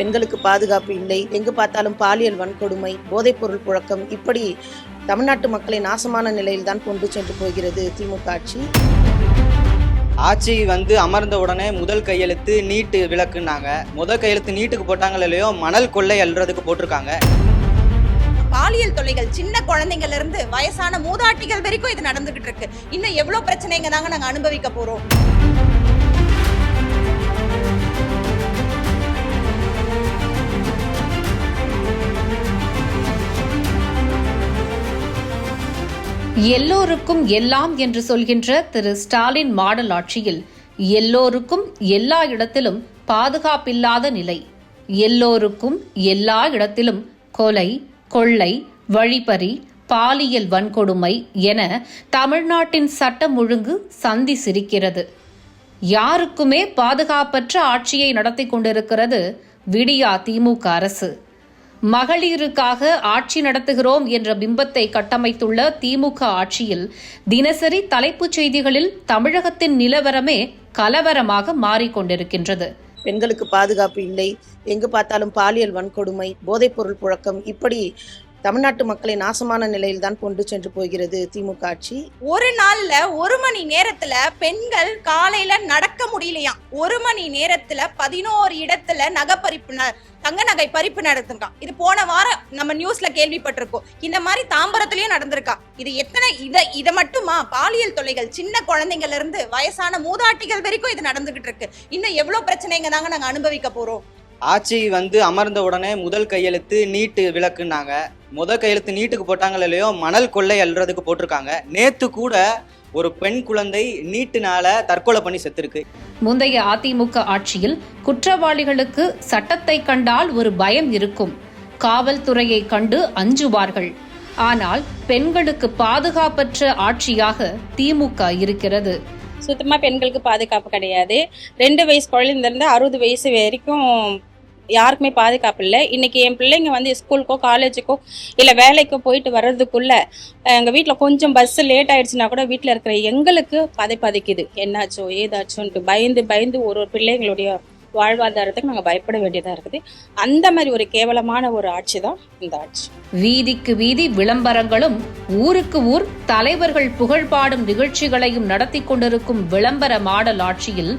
பெண்களுக்கு பாதுகாப்பு இல்லை. எங்கு பார்த்தாலும் பாலியல் வன்கொடுமை போதைப்பொருள் புழக்கம் இப்படி தமிழ்நாட்டு மக்களை நாசமான நிலையில் தான் கொண்டு சென்று போகிறது திமுக ஆட்சி. ஆட்சி வந்து அமர்ந்த உடனே முதல் கையெழுத்து நீட்டு விளக்குனாங்க முதல் கையெழுத்து நீட்டுக்கு போட்டாங்களோ இல்லையோ மணல் கொள்ளை அல்றதுக்கு போட்டிருக்காங்க. பாலியல் தொல்லைகள் சின்ன குழந்தைங்கள்ல இருந்து வயசான மூதாட்டிகள் வரைக்கும் இது நடந்துகிட்டு இருக்கு. இன்னும் எவ்வளவு பிரச்சனைங்க தாங்க நாங்க அனுபவிக்க போறோம். எல்லோருக்கும் எல்லாம் என்று சொல்கின்ற திரு ஸ்டாலின் மாடல் ஆட்சியில் எல்லோருக்கும் எல்லா இடத்திலும் பாதுகாப்பில்லாத நிலை. எல்லோருக்கும் எல்லா இடத்திலும் கொலை கொள்ளை வழிபறி பாலியல் வன்கொடுமை என தமிழ்நாட்டின் சட்டம் ஒழுங்கு சந்தி சிரிக்கிறது. யாருக்குமே பாதுகாப்பற்ற ஆட்சியை நடத்தி கொண்டிருக்கிறது விடியா திமுக அரசு. மகளிருக்காக ஆட்சி நடத்துகிறோம் என்ற பிம்பத்தை கட்டமைத்துள்ள திமுக ஆட்சியில் தினசரி தலைப்புச் செய்திகளில் தமிழகத்தின் நிலவரமே கலவரமாக மாறிக்கொண்டிருக்கின்றது. பெண்களுக்கு பாதுகாப்பு இல்லை. எங்கு பார்த்தாலும் பாலியல் வன்கொடுமை போதைப்பொருள் புழக்கம் இப்படி தமிழ்நாட்டு மக்களை நாசமான நிலையில் தான் கொண்டு சென்று போகிறது திமுக ஆட்சி. ஒரு நாள்ல ஒரு மணி நேரத்துல பெண்கள் காலையில நடக்க முடியலையாம். ஒரு மணி நேரத்துல பதினோரு இடத்துல நகை பறிப்பு ந- தங்க நகை பறிப்பு நடந்திருக்கான் இது போன வாரம் நம்ம நியூஸ்ல கேள்விப்பட்டிருக்கோம். இந்த மாதிரி தாம்பரத்திலயும் நடந்திருக்கா. இது எத்தனை இதை இதை மட்டுமா? பாலியல் தொல்லைகள் சின்ன குழந்தைங்கள்ல இருந்து வயசான மூதாட்டிகள் வரைக்கும் இது நடந்துகிட்டு இருக்கு. இன்னும் எவ்வளவு பிரச்சனைங்க தாங்க நாங்க அனுபவிக்க போறோம். ஆட்சி வந்து அமர்ந்த உடனே முதல் கையெழுத்து நீட்டு விளக்குனாங்க முதல் கையெழுத்து நீட்டுக்கு போட்டாங்களோ இல்லையோ மணல் கொள்ளை அல்றதுக்கு போட்டிருக்காங்க. நேத்து கூட ஒரு பெண் குழந்தை நீட்டுனால தற்கொலை பண்ணி செத்துருக்கு. முந்தைய அதிமுக ஆட்சியில் குற்றவாளிகளுக்கு சட்டத்தை கண்டால் ஒரு பயம் இருக்கும். காவல்துறையை கண்டு அஞ்சுவார்கள். ஆனால் பெண்களுக்கு பாதுகாப்பற்ற ஆட்சியாக திமுக இருக்கிறது. சுத்தமா பெண்களுக்கு பாதுகாப்பு கிடையாது. ரெண்டு வயசு குழந்தைலேருந்து அறுபது வயசு வரைக்கும் யாருக்குமே பாதுகாப்பு இல்லை. இன்னைக்கு என் பிள்ளைங்க வந்து ஸ்கூலுக்கோ காலேஜுக்கோ இல்லை வேலைக்கோ போயிட்டு வர்றதுக்குள்ளே எங்கள் வீட்டில் கொஞ்சம் பஸ் லேட் ஆகிடுச்சுன்னா கூட வீட்டில் இருக்கிற எங்களுக்கு பதை பதைக்குது. என்னாச்சோ ஏதாச்சோன்ட்டு பயந்து பயந்து ஒரு ஒரு பிள்ளைங்களுடைய வாழ்வாதாரத்துக்கு நாங்கள் பயப்பட வேண்டியதாக இருக்குது. அந்த மாதிரி ஒரு கேவலமான ஒரு ஆட்சி தான் இந்த ஆட்சி. வீதிக்கு வீதி விளம்பரங்களும் ஊருக்கு ஊர் தலைவர்கள் புகழ்பாடும் நிகழ்ச்சிகளையும் நடத்தி கொண்டிருக்கும் விளம்பர மாடல் ஆட்சியில்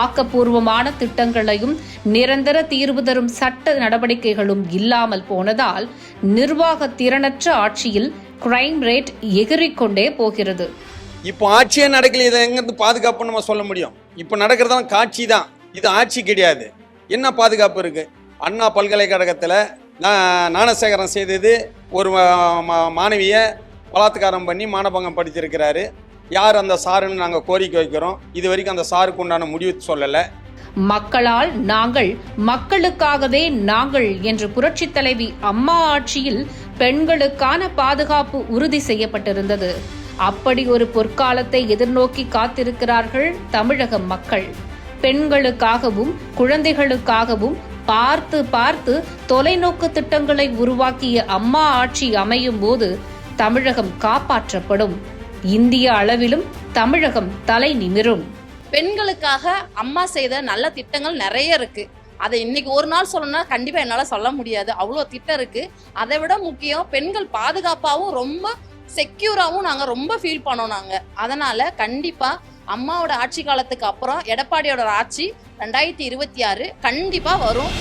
ஆக்கப்பூர்வமான திட்டங்களையும் நிரந்தர தீர்வு தரும் சட்ட நடவடிக்கைகளும் இல்லாமல் போனதால் நிர்வாக திறனற்ற ஆட்சியில் கிரைம் ரேட் எகிறிக்கொண்டே போகிறது. இப்போ ஆட்சியே நடக்கல இதை எங்கேருந்து பாதுகாப்புன்னு நம்ம சொல்ல முடியும். இப்போ நடக்கிறதெல்லாம் காட்சி தான். இது ஆட்சி கிடையாது. என்ன பாதுகாப்பு இருக்கு? அண்ணா பல்கலைக்கழகத்தில் ஞானசேகரம் செய்தது ஒரு மாணவியை பலாத்காரம் பண்ணி மானபங்கம் படித்திருக்கிறாரு யார் அந்த சாருன்னு நாங்கள் கோரிக்கை வைக்கிறோம். இது வரைக்கும் அந்த சாருக்கு உண்டான முடிவு சொல்லலை. மக்களால் நாங்கள் மக்களுக்காகவே நாங்கள் என்று புரட்சித் தலைவி அம்மா ஆட்சியில் பெண்களுக்கான பாதுகாப்பு உறுதி செய்யப்பட்டிருந்தது. அப்படி ஒரு பொற்காலத்தை எதிர்நோக்கி காத்திருக்கிறார்கள் தமிழக மக்கள். பெண்களுக்காகவும் குழந்தைகளுக்காகவும் பார்த்து பார்த்து தொலைநோக்கு திட்டங்களை உருவாக்கிய அம்மா ஆட்சி அமையும் போது தமிழகம் காப்பாற்றப்படும். இந்திய அளவிலும் தமிழகம் தலை நிமிரும். பெண்களுக்காக அம்மா செய்த நல்ல திட்டங்கள் நிறைய இருக்கு. அதை இன்னைக்கு ஒரு நாள் சொல்லணும்னா கண்டிப்பா என்னால சொல்ல முடியாது. அவ்வளோ திட்டம் இருக்கு. அதை விட முக்கியம் பெண்கள் பாதுகாப்பாகவும் ரொம்ப செக்யூராகவும் நாங்க ரொம்ப ஃபீல் பண்ணோம் நாங்க. அதனால கண்டிப்பா அம்மாவோட ஆட்சி காலத்துக்கு அப்புறம் எடப்பாடியோட ஆட்சி ரெண்டாயிரத்தி இருபத்தி ஆறு கண்டிப்பா வரும்.